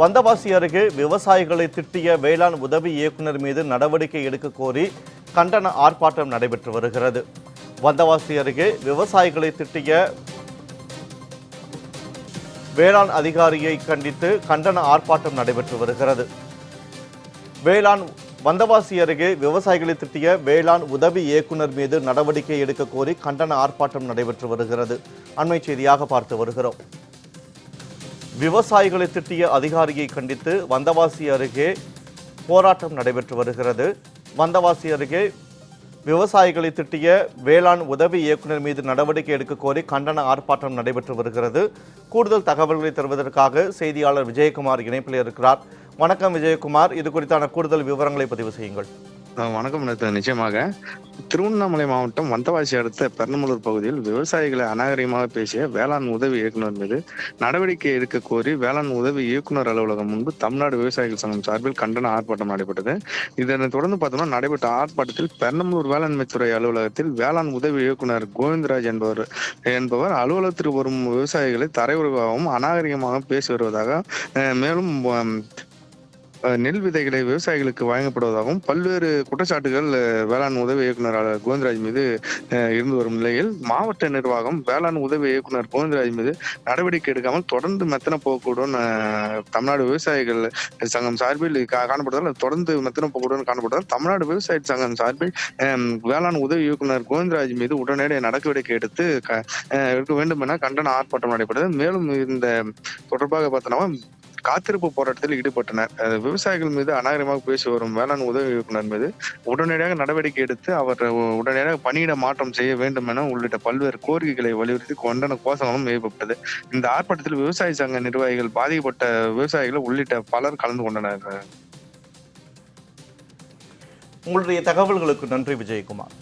வந்தவாசி அருகே விவசாயிகளை திட்டிய வேளாண் உதவி இயக்குனர் மீது நடவடிக்கை எடுக்க கோரி கண்டன ஆர்ப்பாட்டம் நடைபெற்று வருகிறது. வந்தவாசி அருகே விவசாயிகளை திட்டிய வேளாண் அதிகாரியை கண்டித்து கண்டன ஆர்ப்பாட்டம் நடைபெற்று வருகிறது. வேளாண் வந்தவாசி அருகே விவசாயிகளை திட்டிய வேளாண் உதவி இயக்குனர் மீது நடவடிக்கை எடுக்க கோரி கண்டன ஆர்ப்பாட்டம் நடைபெற்று வருகிறது. அண்மை செய்தியாக பார்த்து வருகிறோம். விவசாயிகளை திட்டிய அதிகாரியை கண்டித்து வந்தவாசி அருகே போராட்டம் நடைபெற்று வருகிறது. வந்தவாசி அருகே விவசாயிகளை திட்டிய வேளாண் உதவி இயக்குனர் மீது நடவடிக்கை எடுக்க கோரி கண்டன ஆர்ப்பாட்டம் நடைபெற்று வருகிறது. கூடுதல் தகவல்களை தருவதற்காக செய்தியாளர் விஜயகுமார் இணைப்பில் இருக்கிறார். வணக்கம் விஜயகுமார். இது குறித்தான கூடுதல் விவரங்களை பதிவு செய்யுங்கள். வணக்கம் நிச்சயமாக. திருவண்ணாமலை மாவட்டம் வந்தவாசி அடுத்த பெர்ணமலூர் பகுதியில் விவசாயிகளை அநாகரிகமாக பேசிய வேளாண் உதவி இயக்குனர் மீது நடவடிக்கை எடுக்க கோரி வேளாண் உதவி இயக்குனர் அலுவலகம் முன்பு தமிழ்நாடு விவசாயிகள் சங்கம் சார்பில் கண்டன ஆர்ப்பாட்டம் நடைபெற்றது. இதனை தொடர்ந்து பார்த்தோம்னா நடைபெற்ற ஆர்ப்பாட்டத்தில் பெர்ணமலூர் வேளாண்மைத்துறை அலுவலகத்தில் வேளாண் உதவி இயக்குனர் கோவிந்தராஜ் என்பவர் என்பவர் அலுவலகத்திற்கு வரும் விவசாயிகளை தரையுறவாகவும் அநாகரிகமாக பேசி வருவதாக மேலும் நெல் விதைகளை விவசாயிகளுக்கு வழங்கப்படுவதாகவும் பல்வேறு குற்றச்சாட்டுகள் வேளாண் உதவி இயக்குனர் கோவிந்தராஜ் மீது இருந்து வரும் நிலையில் மாவட்ட நிர்வாகம் வேளாண் உதவி இயக்குனர் கோவிந்தராஜ் மீது நடவடிக்கை எடுக்காமல் தொடர்ந்து மெத்தன போக்குடன் தமிழ்நாடு விவசாயிகள் சங்கம் சார்பில் கா- காணப்படுவதால் தொடர்ந்து மெத்தன போக்குடன் காணப்படுவதால் தமிழ்நாடு விவசாய சங்கம் சார்பில் வேளாண் உதவி இயக்குனர் கோவிந்தராஜ் மீது உடனடியாக நடவடிக்கை எடுத்து க- எடுக்க வேண்டும் என கண்டன ஆர்ப்பாட்டம் நடைபெற்றது. மேலும் இந்த தொடர்பாக பார்த்தோம்னா காத்திருப்பு போராட்டத்தில் ஈடுபட்டனர் விவசாயிகள் மீது அநாகரமாக பேசி வரும் வேளாண் உதவி இயக்குனர் மீது உடனடியாக நடவடிக்கை எடுத்து அவர் உடனடியாக பணியிட மாற்றம் செய்ய வேண்டும் என உள்ளிட்ட பல்வேறு கோரிக்கைகளை வலியுறுத்தி கொண்டன கோஷங்களும் ஏற்பட்டது இந்த ஆர்ப்பாட்டத்தில் விவசாய சங்க நிர்வாகிகள் பாதிக்கப்பட்ட விவசாயிகள் உள்ளிட்ட பலர் கலந்து கொண்டனர். உங்களுடைய தகவல்களுக்கு நன்றி விஜயகுமார்.